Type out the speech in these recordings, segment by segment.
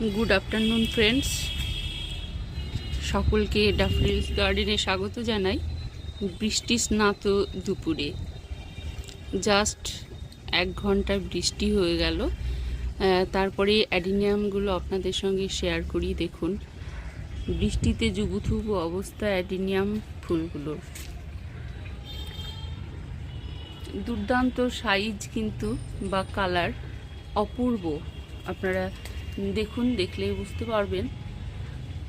Good afternoon friends সকলকে ডাফরিলস গার্ডেনে স্বাগত জানাই। বৃষ্টি স্নাত দুপুরে। জাস্ট এক ঘণ্টা বৃষ্টি হয়ে গেল। তারপরে অ্যাডিনিয়ামগুলো আপনাদের সঙ্গে শেয়ার করি, দেখুন। বৃষ্টিতে জুবুথুবু অবস্থা অ্যাডিনিয়াম ফুলগুলোর দুর্দান্ত সাইজ কিন্তু বা কালার অপূর্ব। আপনারা দেখুন দেখলেই বুঝতে পারবেন।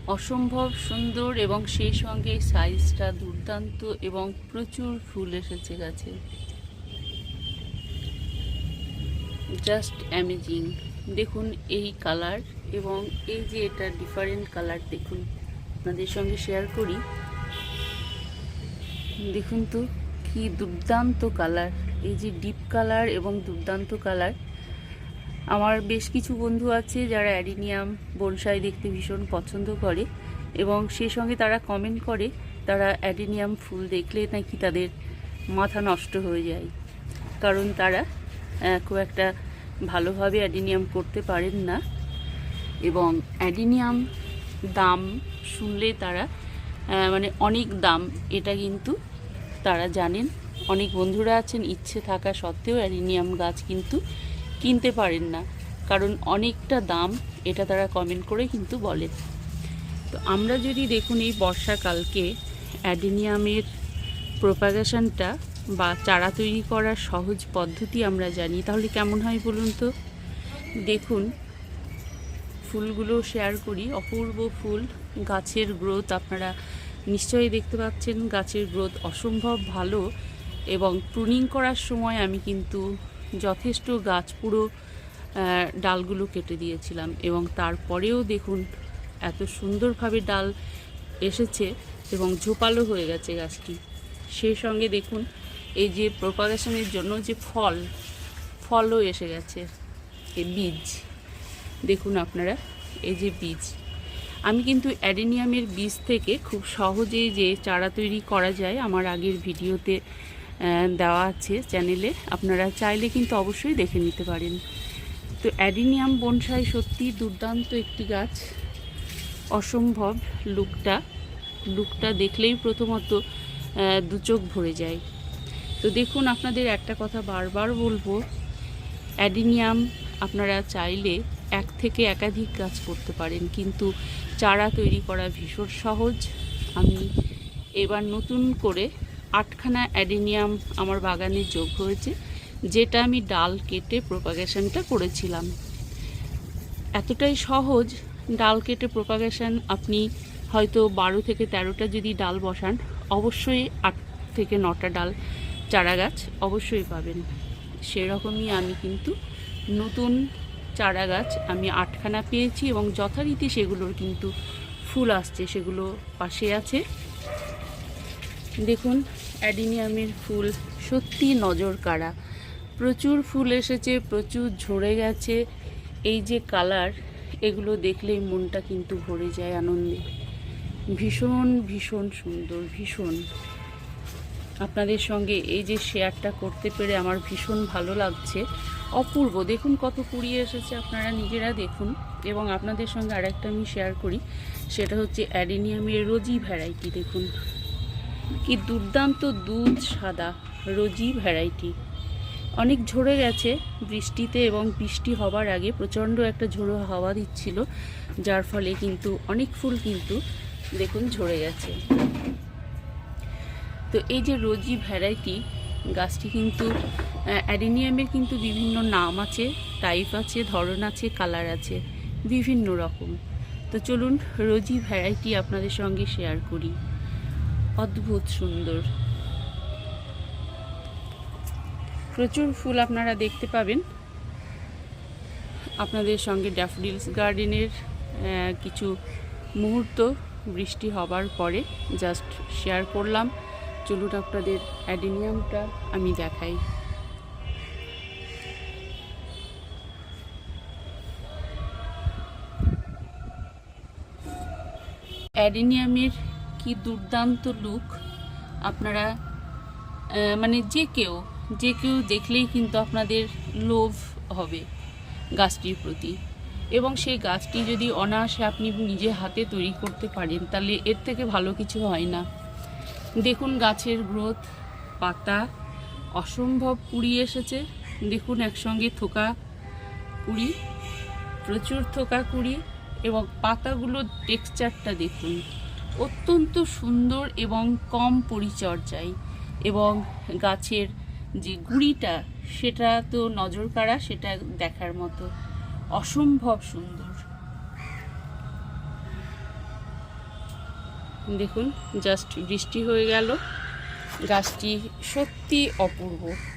অসম্ভব সুন্দর এবং সেই সঙ্গে সাইজটা দুর্দান্ত এবং প্রচুর ফুল এসেছে গাছে। জাস্ট অ্যামেজিং দেখুন এই কালার এবং এই যে এটা ডিফারেন্ট কালার দেখুন। আপনাদের সঙ্গে শেয়ার করি। দেখুন তো, কি দুর্দান্ত কালার। এই যে ডিপ কালার এবং দুর্দান্ত কালার আমার বেশ কিছু বন্ধু আছে যারা অ্যাডিনিয়াম বনসাই দেখতে ভীষণ পছন্দ করে এবং সেই সঙ্গে তারা কমেন্ট করে, তারা অ্যাডিনিয়াম ফুল দেখলে নাকি তাদের মাথা নষ্ট হয়ে যায়। কারণ তারা খুব একটা ভালোভাবে অ্যাডিনিয়াম করতে পারেন না এবং অ্যাডিনিয়াম দাম শুনলে তারা মানে অনেক দাম, এটা কিন্তু তারা জানেন। অনেক বন্ধুরা আছেন, ইচ্ছে থাকা সত্ত্বেও অ্যাডিনিয়াম গাছ কিন্তু কিনতে পারেন না। কারণ অনেকটা দাম এটা তারা কমেন্ট করে কিন্তু বলে। তো আমরা যদি দেখুন এই বর্ষাকালকে অ্যাডিনিয়ামের প্রোপাগেশনটা বা চারা তৈরি করার সহজ পদ্ধতি আমরা জানি, তাহলে কেমন হয় বলুন তো? দেখুন, ফুলগুলো শেয়ার করি, অপূর্ব ফুল, গাছের গ্রোথ আপনারা নিশ্চয়ই দেখতে পাচ্ছেন, গাছের গ্রোথ অসম্ভব ভালো এবং প্রুনিং করার সময় আমি কিন্তু যথেষ্ট গাছ পুরো ডালগুলো কেটে দিয়েছিলাম এবং তারপরেও দেখুন এত সুন্দরভাবে ডাল এসেছে এবং ঝোপালো হয়ে গেছে গাছটি। সেই সঙ্গে দেখুন এই যে প্রপাগেশনের জন্য যে ফল, ফলও এসে গেছে, এই বীজ। দেখুন আপনারা, এই যে বীজ। আমি কিন্তু অ্যাডেনিয়ামের বীজ থেকে খুব সহজেই যে চারা তৈরি করা যায় আমার আগের ভিডিওতে দেওয়া আছে চ্যানেলে। আপনারা চাইলে কিন্তু অবশ্যই দেখে নিতে পারেন। তো অ্যাডিনিয়াম বনসাই সত্যি দুর্দান্ত একটি গাছ। অসম্ভব লুকটা। লুকটা দেখলেই প্রথমত আহ, দু চোখ ভরে যায়। তো দেখুন আপনাদের একটা কথা বারবার বলব অ্যাডিনিয়াম আপনারা চাইলে এক থেকে একাধিক গাছ করতে পারেন। কিন্তু চারা তৈরি করা ভীষণ সহজ। আমি এবার নতুন করে আটখানা অ্যাডিনিয়াম আমার বাগানে যোগ হয়েছে, যেটা আমি ডাল কেটে প্রোপাগেশনটা করেছিলাম। এতটাই সহজ, ডাল কেটে প্রোপাগেশন আপনি হয়তো বারো থেকে তেরোটা যদি ডাল বসান, অবশ্যই আট থেকে নটা ডাল চারা গাছ অবশ্যই পাবেন। সেরকমই আমি কিন্তু নতুন চারা গাছ আমি আটখানা পেয়েছি এবং যথারীতি সেগুলোর কিন্তু ফুল আসছে, সেগুলো পাশে আছে। দেখুন, অ্যাডিনিয়ামের ফুল সত্যি নজর কাড়া। প্রচুর ফুল এসেছে, প্রচুর ঝরে গেছে। এই যে কালার, এগুলো দেখলেই মনটা কিন্তু ভরে যায় আনন্দে। ভীষণ ভীষণ সুন্দর, ভীষণ। আপনাদের সঙ্গে এই যে শেয়ারটা করতে পেরে আমার ভীষণ ভালো লাগছে। অপূর্ব, দেখুন কত কুড়িয়ে এসেছে আপনারা নিজেরা দেখুন। এবং আপনাদের সঙ্গে আরেকটা আমি শেয়ার করি, সেটা হচ্ছে অ্যাডিনিয়ামের রোজি ভ্যারাইটি, দেখুন। কি দুর্দান্ত দুধ, সাদা, রোজি ভ্যারাইটি অনেক ঝরে গেছে বৃষ্টিতে এবং বৃষ্টি হবার আগে প্রচণ্ড একটা ঝোড়ো হাওয়া দিচ্ছিল, যার ফলে কিন্তু অনেক ফুল কিন্তু, দেখুন, ঝরে গেছে। তো এই যে রোজি ভ্যারাইটি গাছটি কিন্তু অ্যাডিনিয়ামের কিন্তু বিভিন্ন নাম আছে টাইপ আছে, ধরন আছে কালার আছে, বিভিন্ন রকম। তো চলুন রোজি ভ্যারাইটি আপনাদের সঙ্গে শেয়ার করি। অদ্ভুত সুন্দর। প্রচুর ফুল আপনারা দেখতে পাবেন। আপনাদের সঙ্গে ড্যাফডিলস গার্ডেনের কিছু মুহূর্ত বৃষ্টি হবার পরে জাস্ট শেয়ার করলাম। চলুন আপনাদের অ্যাডিনিয়ামটা আমি দেখাই। অ্যাডিনিয়ামের কি দুর্দান্ত লুক আপনারা মানে যে কেউ যে কেউ দেখলেই কিন্তু আপনাদের লোভ হবে গাছটির প্রতি। এবং সেই গাছটি যদি অনায়াসে আপনি নিজে হাতে তৈরি করতে পারেন, তাহলে এর থেকে ভালো কিছু হয় না। দেখুন গাছের গ্রোথ পাতা অসম্ভব কুড়ি এসেছে। দেখুন একসঙ্গে থোকা কুড়ি, প্রচুর থোকা কুড়ি এবং পাতাগুলোর টেক্সচারটা দেখুন। অত্যন্ত সুন্দর এবং কম পরিচর্যায়। এবং গাছের যে গুড়িটা, সেটা তো নজর কাড়া, সেটা দেখার মতো অসম্ভব সুন্দর। দেখুন জাস্ট বৃষ্টি হয়ে গেল। গাছটি সত্যি অপূর্ব।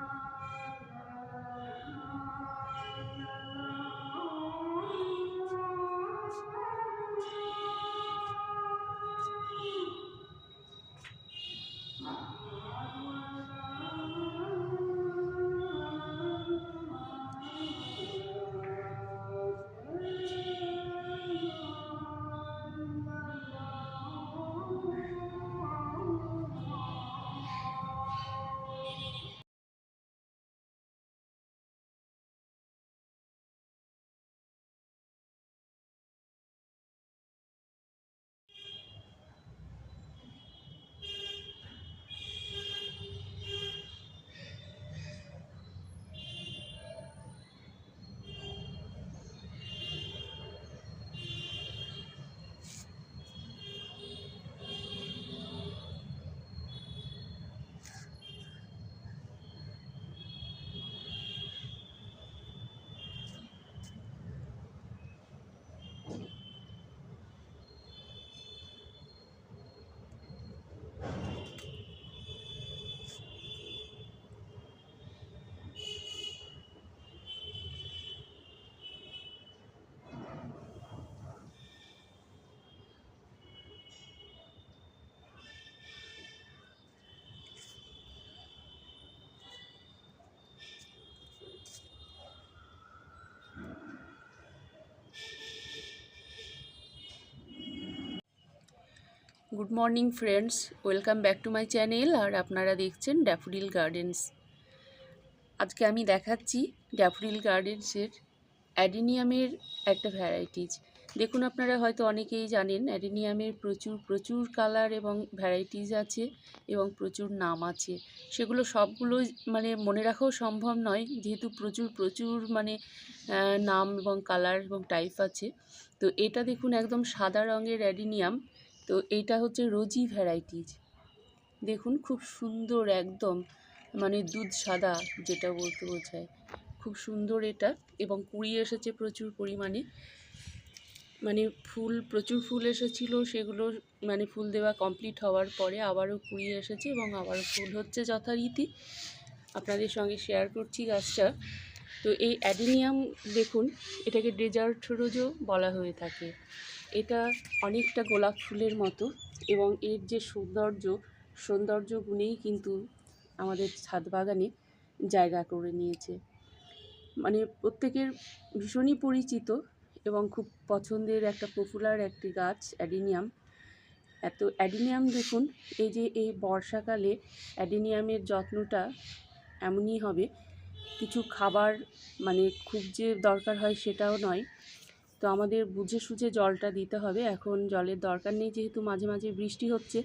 Good morning friends, welcome back to my channel আর আপনারা দেখছেন ড্যাফোডিল গার্ডেন্স। আজকে আমি দেখাচ্ছি ড্যাফোডিল গার্ডেন্সের অ্যাডিনিয়ামের একটা ভ্যারাইটিজ দেখুন আপনারা হয়তো অনেকেই জানেন, অ্যাডিনিয়ামের প্রচুর প্রচুর কালার এবং ভ্যারাইটিজ আছে এবং প্রচুর নাম আছে। সেগুলো সবগুলো মানে মনে রাখাও সম্ভব নয়, যেহেতু প্রচুর প্রচুর মানে নাম এবং কালার এবং টাইপ আছে। তো এটা দেখুন একদম সাদা রঙের অ্যাডিনিয়াম। তো এইটা হচ্ছে রোজি ভ্যারাইটিজ। দেখুন, খুব সুন্দর একদম মানে দুধ সাদা যেটা বলতে বোঝায়। খুব সুন্দর এটা এবং কুড়ি এসেছে প্রচুর পরিমাণে। মানে ফুল, প্রচুর ফুল এসেছিল, সেগুলো মানে ফুল দেওয়া কমপ্লিট হওয়ার পরে আবারও কুড়ি এসেছে এবং আবারও ফুল হচ্ছে যথারীতি। আপনাদের সঙ্গে শেয়ার করছি গাছটা। তো এই অ্যাডিনিয়াম, দেখুন, এটাকে ডেজার্ট রোজও বলা হয়ে থাকে। এটা অনেকটা গোলাপ ফুলের মতো এবং এর যে সৌন্দর্য সৌন্দর্য গুণেই কিন্তু আমাদের ছাদ বাগানে জায়গা করে নিয়েছে। মানে প্রত্যেকের ভীষণই পরিচিত এবং খুব পছন্দের একটা পপুলার একটি গাছ, অ্যাডিনিয়াম। এত অ্যাডিনিয়াম দেখুন, এই যে এই বর্ষাকালে অ্যাডিনিয়ামের যত্নটা এমনই হবে, কিছু খাবার মানে খুব যে দরকার হয় সেটাও নয়। তো আমাদের বুঝে সুঝে জলটা দিতে হবে। এখন জলের দরকার নেই যেহেতু মাঝে মাঝে বৃষ্টি হচ্ছে।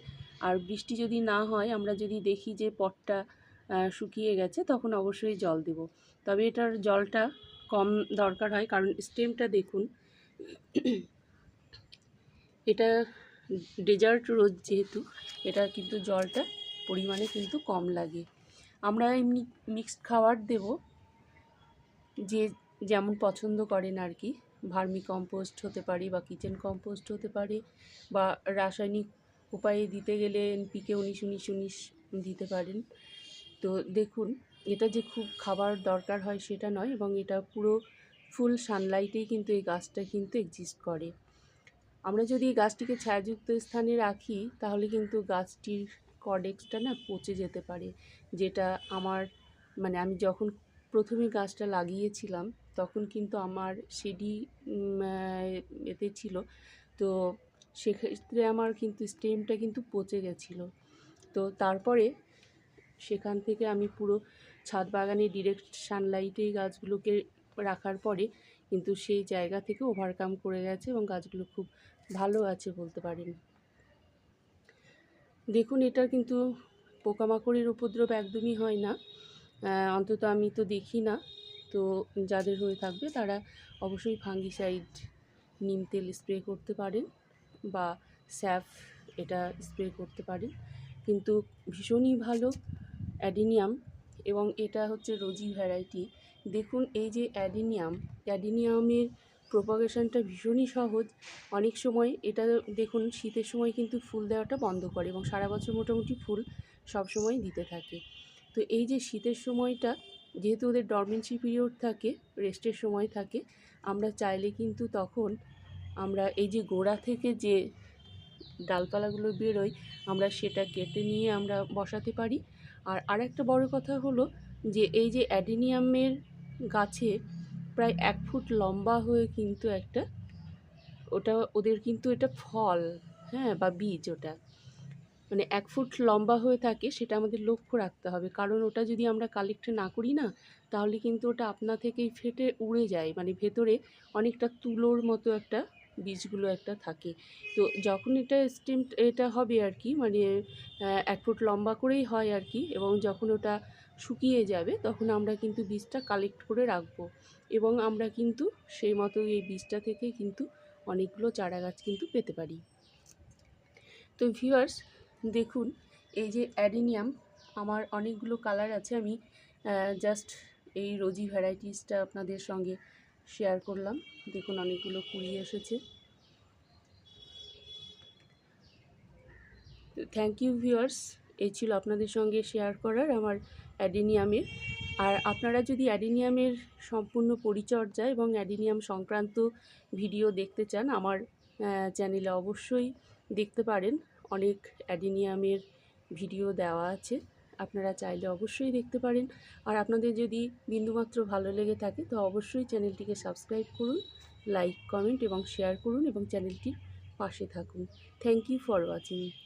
আর বৃষ্টি যদি না হয়, আমরা যদি দেখি যে পটটা শুকিয়ে গেছে, তখন অবশ্যই জল দেব। তবে এটার জলটা কম দরকার হয়, কারণ স্টেমটা দেখুন। এটা ডেজার্ট রোজ যেহেতু, এটা কিন্তু জলটা পরিমাণে কিন্তু কম লাগে। আমরা এমনি মিক্সড খাবার দেব, যে যেমন পছন্দ করেন আর কি। ভার্মি কম্পোস্ট হতে পারে বা কিচেন কম্পোস্ট হতে পারে বা রাসায়নিক উপায়ে দিতে গেলে এনপিকে উনিশ উনিশ উনিশ দিতে পারেন। তো দেখুন, এটা যে খুব খাবার দরকার হয় সেটা নয় এবং এটা পুরো ফুল সানলাইটেই কিন্তু এই গাছটা কিন্তু এক্সিস্ট করে। আমরা যদি এই গাছটিকে ছায়াযুক্ত স্থানে রাখি, তাহলে কিন্তু গাছটির কডেক্সটা না পচে যেতে পারে। যেটা আমার মানে আমি যখন প্রথমে গাছটা লাগিয়েছিলাম তখন কিন্তু আমার সিডি এতে ছিল। তো সেক্ষেত্রে আমার কিন্তু স্টেমটা কিন্তু পচে গেছিল। তো তারপরে সেখান থেকে আমি পুরো ছাদ বাগানে ডিরেক্ট সানলাইটেই গাছগুলোকে রাখার পরে কিন্তু সেই জায়গা থেকে ওভারকাম করে গেছে এবং গাছগুলো খুব ভালো আছে বলতে পারেন। দেখুন, এটার কিন্তু পোকামাকড়ের উপদ্রব একদমই হয় না। অন্তত আমি তো দেখি না। তো যাদের হয়ে থাকবে তারা অবশ্যই ফাঙ্গিসাইড নিম তেল স্প্রে করতে পারেন বা স্যাফ এটা স্প্রে করতে পারেন। কিন্তু ভীষণই ভালো অ্যাডিনিয়াম এবং এটা হচ্ছে রোজি ভ্যারাইটি দেখুন এই যে অ্যাডিনিয়াম, অ্যাডিনিয়ামের প্রোপাগেশনটা ভীষণই সহজ। অনেক সময় এটা দেখুন শীতের সময় কিন্তু ফুল দেওয়াটা বন্ধ করে এবং সারা বছর মোটামুটি ফুল সব সময় দিতে থাকে। তো এই যে শীতের সময়টা যেহেতু ওদের ডরমেন্সি পিরিয়ড থাকে রেস্টের সময় থাকে, আমরা চাইলে কিন্তু তখন আমরা এই যে গোড়া থেকে যে ডালপালাগুলো বেরোয়, আমরা সেটা কেটে নিয়ে আমরা বসাতে পারি। আর আরেকটা বড় কথা হলো যে এই যে অ্যাডিনিয়ামের গাছে প্রায় এক ফুট লম্বা হয়ে কিন্তু একটা, ওটা ওদের কিন্তু এটা ফল হ্যাঁ বা বীজ ওটা। মানে এক ফুট লম্বা হয়ে থাকে, সেটা আমাদের লক্ষ্য রাখতে হবে। কারণ ওটা যদি আমরা কালেক্ট না করি না, তাহলে কিন্তু ওটা আপনা থেকেই ফেটে উড়ে যায়। মানে ভেতরে অনেকটা তুলোর মতো একটা বীজগুলো একটা থাকে। তো যখন এটা স্টেম এটা হবে আর কি মানে এক ফুট লম্বা করেই হয় আর কি, এবং যখন ওটা শুকিয়ে যাবে, তখন আমরা কিন্তু বীজটা কালেক্ট করে রাখব। এবং আমরা কিন্তু সেই মতো এই বীজটা থেকে কিন্তু অনেকগুলো চারা গাছ কিন্তু পেতে পারি। তো ভিউয়ার্স দেখুন, এই যে অ্যাডিনিয়াম, আমার অনেকগুলো কালার আছে, আমি জাস্ট এই রোজি ভ্যারাইটিসটা আপনাদের সঙ্গে শেয়ার করলাম। দেখুন, অনেকগুলো কুড়ি এসেছে। থ্যাংক ইউ ভিউয়ার্স এই ছিল আপনাদের সঙ্গে শেয়ার করার আমার অ্যাডিনিয়ামের। আর আপনারা যদি অ্যাডিনিয়ামের সম্পূর্ণ পরিচর্যা এবং অ্যাডিনিয়াম সংক্রান্ত ভিডিও দেখতে চান, আমার চ্যানেলে অবশ্যই দেখতে পারেন। অনেক অ্যাডিনিয়ামের ভিডিও দেওয়া আছে। আপনারা চাইলে অবশ্যই দেখতে পারেন। আর আপনাদের যদি বিন্দুমাত্র ভালো লেগে থাকে, তো অবশ্যই চ্যানেলটিকে সাবস্ক্রাইব করুন, লাইক, কমেন্ট এবং শেয়ার করুন এবং চ্যানেলটির পাশে থাকুন। Thank you for watching.